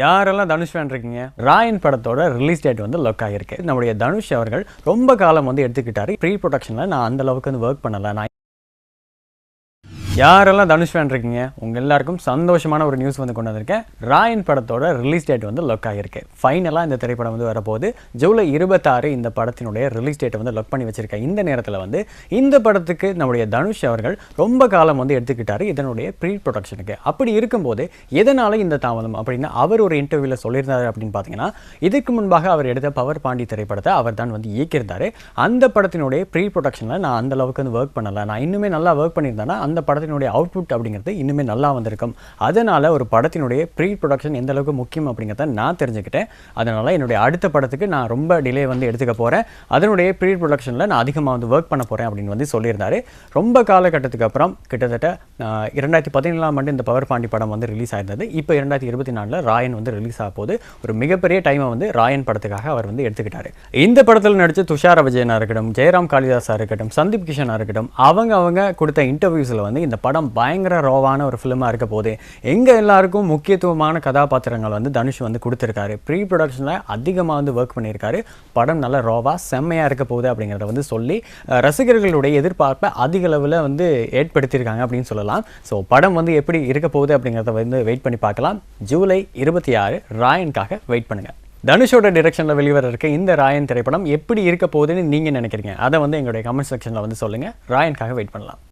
யாரெல்லாம் தனுஷ் ஃபேன் இருக்கீங்க? ராயன் படத்தோட ரிலீஸ் டேட் வந்து லொக் ஆகிருக்கு நம்முடைய தனுஷ் அவர்கள் ரொம்ப காலம் வந்து எடுத்துக்கிட்டாரு. ப்ரீ ப்ரொடக்ஷனில் நான் அந்த அளவுக்கு வந்து ஒர்க் பண்ணல. நான் யாரெல்லாம் தனுஷ் ஃபேன் இருக்கீங்க உங்கள் எல்லாருக்கும் சந்தோஷமான ஒரு நியூஸ் வந்து கொண்டு வந்திருக்கேன். ராயன் படத்தோட ரிலீஸ் டேட் வந்து லொக் ஆகியிருக்கு. ஃபைனலாக இந்த திரைப்படம் வந்து வரப்போகுது. ஜூலை இருபத்தாறு இந்த படத்தினுடைய ரிலீஸ் டேட்டை வந்து லொக் பண்ணி வச்சிருக்கேன். இந்த நேரத்தில் வந்து இந்த படத்துக்கு நம்முடைய தனுஷ் அவர்கள் ரொம்ப காலம் வந்து எடுத்துக்கிட்டாரு இதனுடைய ப்ரீ ப்ரொடக்ஷனுக்கு அப்படி இருக்கும்போது எதனால இந்த தாமதம் அப்படின்னு அவர் ஒரு இன்டர்வியூவில் சொல்லியிருந்தாரு அப்படின்னு பார்த்தீங்கன்னா இதுக்கு முன்பாக அவர் எடுத்த பவர் பாண்டி திரைப்படத்தை அவர் தான் வந்து இயக்கியிருந்தாரு. அந்த படத்தினுடைய ப்ரீ ப்ரொடக்ஷனில் நான் அந்தளவுக்கு வந்து ஒர்க் பண்ணலை. நான் இன்னுமே நல்லா ஒர்க் பண்ணியிருந்தேன்னா அந்த படத்தை படத்தினுடைய அவுட்புட் அப்படிங்கிறது இன்னுமே நல்லா வந்திருக்கும். அதனால் ஒரு படத்தினுடைய ப்ரீ ப்ரொடக்ஷன் எந்த அளவுக்கு முக்கியம் அப்படிங்கிறத நான் தெரிஞ்சுக்கிட்டேன். அதனால் என்னுடைய அடுத்த படத்துக்கு நான் ரொம்ப டிலே வந்து எடுத்துக்க போகிறேன் அதனுடைய ப்ரீ ப்ரொடக்ஷனில் நான் அதிகமாக வந்து ஒர்க் பண்ண போகிறேன் அப்படின்னு வந்து சொல்லியிருந்தாரு. ரொம்ப காலகட்டத்துக்கு அப்புறம் கிட்டத்தட்ட இரண்டாயிரத்தி பதினேழாம் ஆண்டு இந்த பவர் பாண்டி படம் வந்து ரிலீஸ் ஆயிருந்தது. இப்போ இரண்டாயிரத்தி இருபத்தி நாலில் ராயன் வந்து ரிலீஸ் ஆக போது ஒரு மிகப்பெரிய டைமை வந்து ராயன் படத்துக்காக அவர் வந்து எடுத்துக்கிட்டார். இந்த படத்தில் நடித்த துஷார விஜயனாக இருக்கட்டும் ஜெயராம் காளிதாஸாக இருக்கட்டும் சந்தீப் கிஷனாக இருக்கட்டும் அவங்க அவங்க கொடுத்த இன்டர்வியூஸில் வந்து இந்த இந்த படம் பயங்கர ரோவான ஒரு ஃபிலிமாக இருக்க போது எங்க எல்லாருக்கும் முக்கியத்துவமான கதாபாத்திரங்கள் வந்து தனுஷ் வந்து கொடுத்துருக்காரு. ப்ரீ ப்ரொடக்ஷனில் அதிகமாக வந்து ஒர்க் பண்ணியிருக்காரு. படம் நல்ல ரோவாக செம்மையாக இருக்க போகுது அப்படிங்கிறத வந்து சொல்லி ரசிகர்களுடைய எதிர்பார்ப்பை அதிக அளவில் வந்து ஏற்படுத்தியிருக்காங்க அப்படின்னு சொல்லலாம். ஸோ படம் வந்து எப்படி இருக்க போகுது அப்படிங்கிறத வந்து வெயிட் பண்ணி பார்க்கலாம். ஜூலை இருபத்தி ஆறு ராயனுக்காக வெயிட் பண்ணுங்கள் தனுஷோட டிரெக்ஷனில் வெளிவர இருக்க இந்த ராயன் திரைப்படம் எப்படி இருக்க போகுதுன்னு நீங்கள் நினைக்கிறீங்க? அதை வந்து எங்களுடைய கமெண்ட் செக்ஷனில் வந்து சொல்லுங்கள் ராயனுக்காக வெயிட் பண்ணலாம்.